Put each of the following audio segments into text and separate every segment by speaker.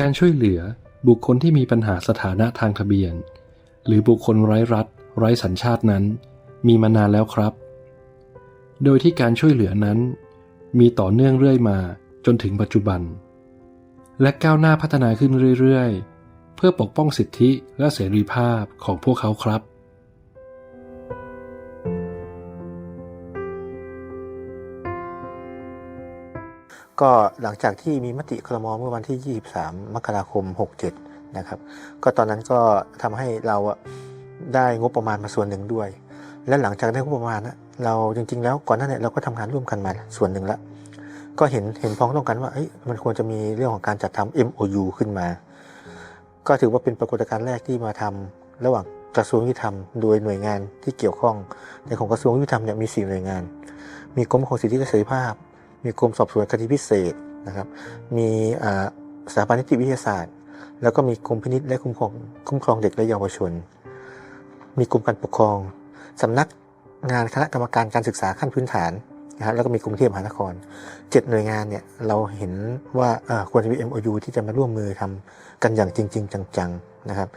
Speaker 1: การช่วยเหลือบุคคลที่มีปัญหาสถานะทางทะเบียน หรือบุคคลไร้รัฐ ไร้สัญชาตินั้น มีมานานแล้วครับ โดยที่การช่วยเหลือนั้น มีต่อเนื่องเรื่อยมาจนถึงปัจจุบัน และก้าวหน้าพัฒนาขึ้นเรื่อย ๆ เพื่อปกป้องสิทธิและเสรีภาพของพวกเขาครับ
Speaker 2: ก็หลังจากที่มีมติครมเมื่อวันที่ 23 มกราคม 67 นะครับ ก็ตอนนั้นก็ทำให้เราได้งบประมาณมาส่วนหนึ่งด้วย และหลังจากได้งบประมาณนะเราจริง ๆ แล้วก่อนหน้านี้เราก็ทำงานร่วมกันมาส่วนหนึ่งละก็เห็นเห็นพ้องต้องกันว่าเอ้ยมันควรจะมีเรื่องของการจัดทำ MOU ขึ้นมา ก็ถือว่าเป็นปรากฏการณ์แรกที่มาทำระหว่างกระทรวงยุติธรรมโดยหน่วยงานที่เกี่ยวข้องในของกระทรวงยุติธรรมเนี่ยมีสี่หน่วยงาน มีกรมของสิทธิและเสรีภาพ มีกรมสอบสวนคดีพิเศษนะครับ มีสถาบันนิติวิทยาศาสตร์ แล้วก็มีกรมพินิจและคุ้มครองคุ้มครองเด็กและเยาวชน มีกรมการปกครองสำนักงานคณะกรรมการการศึกษาขั้นพื้นฐานนะฮะแล้วก็มีกรุงเทพมหานครเจ็ดหน่วยงานเนี่ยเราเห็นว่าควรจะมี MOU ที่จะมาร่วมมือทำกันอย่างจริง ๆ จังๆนะครับ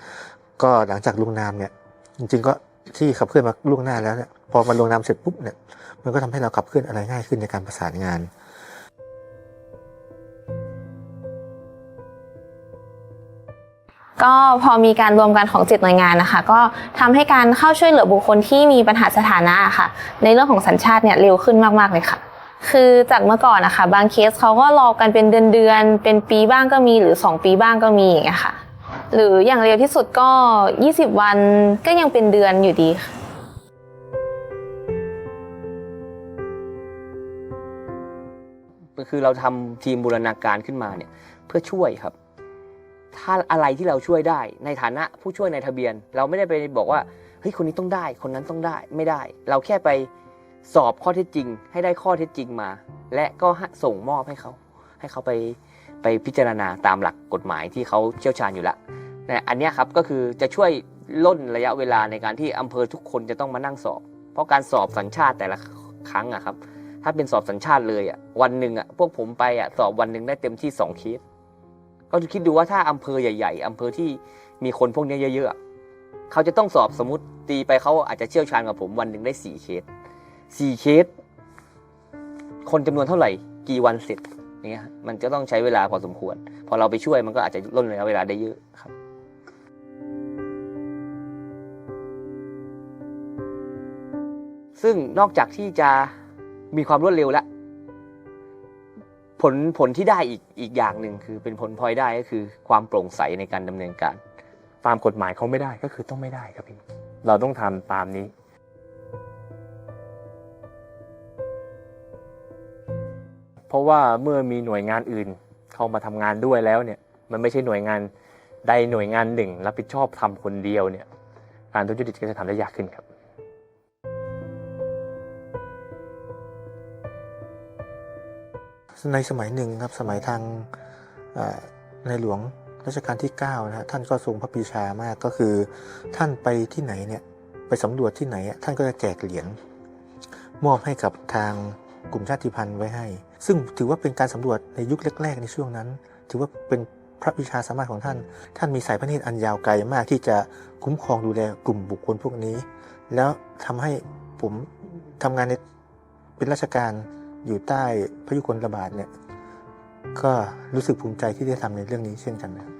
Speaker 2: ก็หลังจากลงนามเนี่ยจริงๆก็ ที่ขับเคลื่อนมาล่วงหน้าแล้วเนี่ยพอมาลงนามเสร็จปุ๊บเนี่ยมันก็ทำให้เราขับเคลื่อนอะไรง่ายขึ้นในการประสานงาน
Speaker 3: ก็พอมีการรวมกันของเจ็ดหน่วยงานนะคะ ก็ทำให้การเข้าช่วยเหลือบุคคลที่มีปัญหาสถานะค่ะ ในเรื่องของสัญชาติเนี่ยเร็วขึ้นมากๆเลยค่ะ คือจากเมื่อก่อนนะคะ บางเคสเขาก็รอกันเป็นเดือนๆเป็นปีบ้างก็มีหรือ 2 ปีบ้างก็มีอย่างเงี้ยค่ะ หรืออย่างเร็วที่สุดก็ 20 วันก็ยังเป็นเดือนอยู่ดีค่ะ
Speaker 4: คือเราทำทีมบูรณาการขึ้นมาเนี่ยเพื่อช่วยครับ ถ้าอะไรที่เราช่วยได้ในฐานะผู้ช่วยในทะเบียน เราไม่ได้ไปบอกว่าเฮ้ยคนนี้ต้องได้ คนนั้นต้องได้ไม่ได้ เราแค่ไปสอบข้อเท็จจริง ให้ได้ข้อเท็จจริงมา และก็ส่งมอบให้เขา ให้เขาไปไปพิจารณาตามหลักกฎหมายที่เขาเชี่ยวชาญอยู่แล้วนะอันนี้ครับก็คือจะช่วยล่นระยะเวลาในการที่อำเภอทุกคนจะต้องมานั่งสอบ เพราะการสอบสัญชาติแต่ละครั้งอะครับ ถ้าเป็นสอบสัญชาติเลยอะวันหนึ่งอะพวกผมไปอะสอบวันหนึ่งได้เต็มที่สองเคสก็คิดดูว่าถ้าอำเภอใหญ่ ๆอำเภอที่มีคนพวกนี้เยอะๆเขาจะต้องสอบสมมติตีไปเขาอาจจะเชี่ยวชาญกว่าผมวันหนึ่งได้สี่เคสสี่เคสคนจำนวนเท่าไหร่กี่วันเสร็จ เนี้ยมันจะต้องใช้เวลาพอสมควร พอเราไปช่วยมันก็อาจจะล่นระยะเวลาได้เยอะครับซึ่งนอกจากที่จะมีความรวดเร็วแล้ว ผลผลที่ได้อีกอีกอย่างหนึ่งคือเป็นผลพลอยได้ก็คือความโปร่งใสในการดำเนินการ
Speaker 5: ตามกฎหมายเขาไม่ได้ก็คือต้องไม่ได้ครับพี่เราต้องทำตามนี้ เพราะว่าเมื่อมีหน่วยงานอื่นเข้ามาทำงานด้วยแล้วเนี่ยมันไม่ใช่หน่วยงานใดหน่วยงานหนึ่งรับผิดชอบทำคนเดียวเนี่ยการทุจริตก็จะทำได้ยากขึ้นครับ
Speaker 2: ในสมัยหนึ่งครับสมัยทางในหลวงรัชกาลที่9นะฮะท่านก็ทรงพระปีชามากก็คือ ท่านไปที่ไหนเนี่ยไปสำรวจที่ไหนท่านก็จะแจกเหรียญมอบให้กับทาง กลุ่มชาติพันธุ์ไว้ให้ ซึ่งถือว่าเป็นการสำรวจในยุคแรก ๆ ในช่วงนั้น ถือว่าเป็นพระวิชาสามารถของท่าน ท่านมีสายพระเนตรอันยาวไกลมากที่จะคุ้มครองดูแลกลุ่มบุคคลพวกนี้ แล้วทำให้ผมทำงานในเป็นราชการอยู่ใต้พระยุคลบาทเนี่ย ก็รู้สึกภูมิใจที่ได้ทำในเรื่องนี้เช่นกันนะครับ